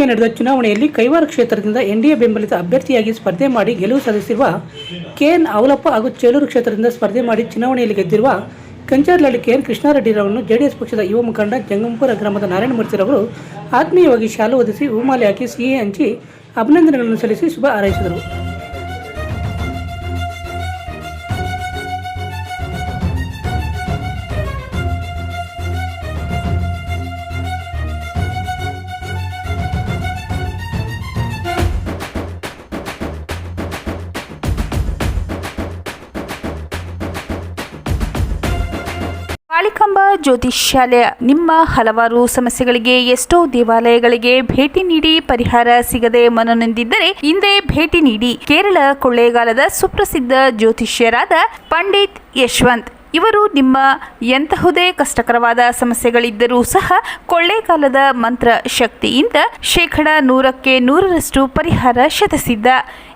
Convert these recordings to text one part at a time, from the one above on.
ಶಿವಮೊಗ್ಗಗೆ ನಡೆದ ಚುನಾವಣೆಯಲ್ಲಿ ಕೈವಾರ ಕ್ಷೇತ್ರದಿಂದ ಎನ್ಡಿಎ ಬೆಂಬಲಿತ ಅಭ್ಯರ್ಥಿಯಾಗಿ ಸ್ಪರ್ಧೆ ಮಾಡಿ ಗೆಲುವು ಸಾಧಿಸಿರುವ ಕೆಎನ್ ಅವಲಪ್ಪ ಹಾಗೂ ಚೇಲೂರು ಕ್ಷೇತ್ರದಿಂದ ಸ್ಪರ್ಧೆ ಮಾಡಿ ಚುನಾವಣೆಯಲ್ಲಿ ಗೆದ್ದಿರುವ ಕಂಚಾರ್ಲಹಳ್ಳಿ ಕೆಎನ್ ಕೃಷ್ಣಾರೆಡ್ಡಿರವರನ್ನು ಜೆಡಿಎಸ್ ಪಕ್ಷದ ಯುವ ಮುಖಂಡ ಜಂಗಂಪುರ ಗ್ರಾಮದ ನಾರಾಯಣಮೂರ್ತಿರವರು ಆತ್ಮೀಯವಾಗಿ ಶಾಲು ಒದಿಸಿ ಹೂಮಾಲೆ ಹಾಕಿ ಸಿಹಿ ಹಂಚಿ ಅಭಿನಂದನೆಗಳನ್ನು ಸಲ್ಲಿಸಿ ಶುಭ ಹಾರೈಸಿದರು. ಕಾಳಿಕಾಂಬ ಜ್ಯೋತಿಷ್ಯಾಲಯ ನಿಮ್ಮ ಹಲವಾರು ಸಮಸ್ಯೆಗಳಿಗೆ ಎಷ್ಟೋ ದೇವಾಲಯಗಳಿಗೆ ಭೇಟಿ ನೀಡಿ ಪರಿಹಾರ ಸಿಗದೆ ಮನನೊಂದಿದ್ದರೆ ಹಿಂದೆ ಭೇಟಿ ನೀಡಿ. ಕೇರಳ ಕೊಳ್ಳೇಗಾಲದ ಸುಪ್ರಸಿದ್ಧ ಜ್ಯೋತಿಷ್ಯರಾದ ಪಂಡಿತ್ ಯಶವಂತ್. ಇವರು ನಿಮ್ಮ ಎಂತಹುದೇ ಕಷ್ಟಕರವಾದ ಸಮಸ್ಯೆಗಳಿದ್ದರೂ ಸಹ ಕೊಳ್ಳೇಗಾಲದ ಮಂತ್ರ ಶಕ್ತಿಯಿಂದ ಶೇಕಡ ನೂರಕ್ಕೆ ನೂರರಷ್ಟು ಪರಿಹಾರ ಶತಸಿದ್ಧ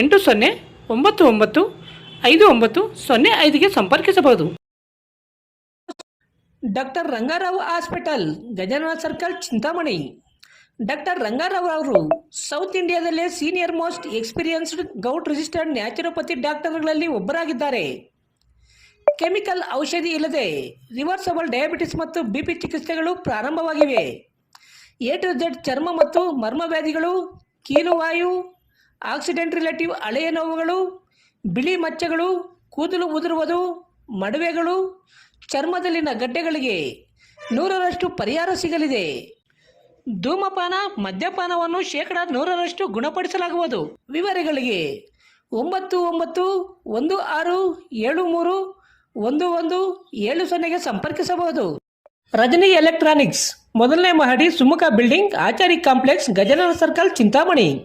ಎಂಟು ಸೊನ್ನೆ ಒಂಬತ್ತು ಒಂಬತ್ತು ಐದು ಒಂಬತ್ತು ಸೊನ್ನೆ ಐದಿಗೆ ಸಂಪರ್ಕಿಸಬಹುದು. Doctor Rangarao hospital, Gajanana circle, Chintamani. Doctor Rangarao ಅವರು south ಇಂಡಿಯಾದಲ್ಲೇ senior most experienced gout registered naturopathy ಡಾಕ್ಟರ್ಗಳಲ್ಲಿ ಒಬ್ಬರಾಗಿದ್ದಾರೆ. ಕೆಮಿಕಲ್ ಔಷಧಿ ಇಲ್ಲದೆ ರಿವರ್ಸಬಲ್ ಡಯಾಬಿಟಿಸ್ ಮತ್ತು ಬಿಪಿ ಚಿಕಿತ್ಸೆಗಳು ಪ್ರಾರಂಭವಾಗಿವೆ. ಎ ಟು ಝಡ್ ಚರ್ಮ ಮತ್ತು ಮರ್ಮವ್ಯಾಧಿಗಳು ಕೀಲುವಾಯು ಆಕ್ಸಿಡೆಂಟ್ ರಿಲೇಟಿವ್, ಹಳೆಯ ನೋವುಗಳು, ಬಿಳಿ ಮಚ್ಚೆಗಳು, ಕೂದಲು ಉದುರುವುದು, ಮಡುವೆಗಳು, ಚರ್ಮದಲ್ಲಿನ ಗಡ್ಡೆಗಳಿಗೆ ನೂರರಷ್ಟು ಪರಿಹಾರ ಸಿಗಲಿದೆ. ಧೂಮಪಾನ, ಮದ್ಯಪಾನವನ್ನು ಶೇಕಡ ನೂರರಷ್ಟು ಗುಣಪಡಿಸಲಾಗುವುದು. ವಿವರಗಳಿಗೆ ಒಂಬತ್ತು ಒಂಬತ್ತು ಒಂದು ಆರು ಏಳು ಮೂರು ಒಂದು ಒಂದು ಏಳು ಸೊನ್ನೆಗೆ ಸಂಪರ್ಕಿಸಬಹುದು. ರಜನಿ ಎಲೆಕ್ಟ್ರಾನಿಕ್ಸ್, ಮೊದಲನೇ ಮಹಡಿ, Sumukha building, Achari complex Gajanana circle, Chintamani.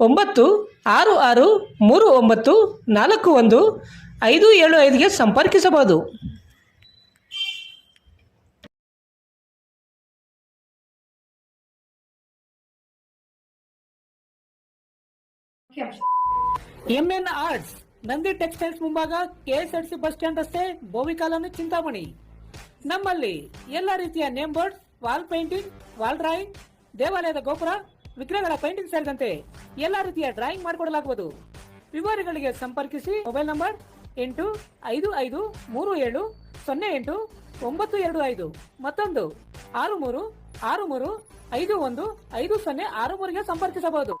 ಒಂಬತ್ತು, ಆರು ಆರು, ಮೂರು, ಒಂಬತ್ತು, ನಾಲ್ಕು, ಒಂದು, ಐದು, ಏಳು ಐದಿಗೆ ಸಂಪರ್ಕಿಸಬಹುದು. ಎಂಎನ್ ಆರ್ಟ್ಸ್ ನಂದಿ ಟೆಕ್ಸ್ಟೈಲ್ಸ್ ಮುಂಭಾಗ ಕೆಎಸ್ಆರ್ಸಿ ಬಸ್ ಸ್ಟ್ಯಾಂಡ್ ರಸ್ತೆ ಬೋವಿಕಾಲನ್ನು ಚಿಂತಾಮಣಿ. ನಮ್ಮಲ್ಲಿ ಎಲ್ಲ ರೀತಿಯ name board wall painting, wall drawing, ದೇವಾಲಯದ ಗೋಪುರ ವಿಗ್ರಹಗಳ ಪೇಂಟಿಂಗ್ ಸೇರಿದಂತೆ ಎಲ್ಲ ರೀತಿಯ ಡ್ರಾಯಿಂಗ್ ಮಾಡಿಕೊಡಲಾಗುವುದು. ವಿವರಗಳಿಗೆ ಸಂಪರ್ಕಿಸಿ ಮೊಬೈಲ್ ನಂಬರ್ ಎಂಟು ಐದು ಐದು ಮೂರು ಏಳು ಸೊನ್ನೆ ಎಂಟು ಒಂಬತ್ತು ಎರಡು ಐದು ಮತ್ತೊಂದು ಆರು ಮೂರು ಆರು ಮೂರು ಐದು ಒಂದು ಐದು ಸೊನ್ನೆ ಆರು ಮೂರಿಗೆ ಸಂಪರ್ಕಿಸಬಹುದು.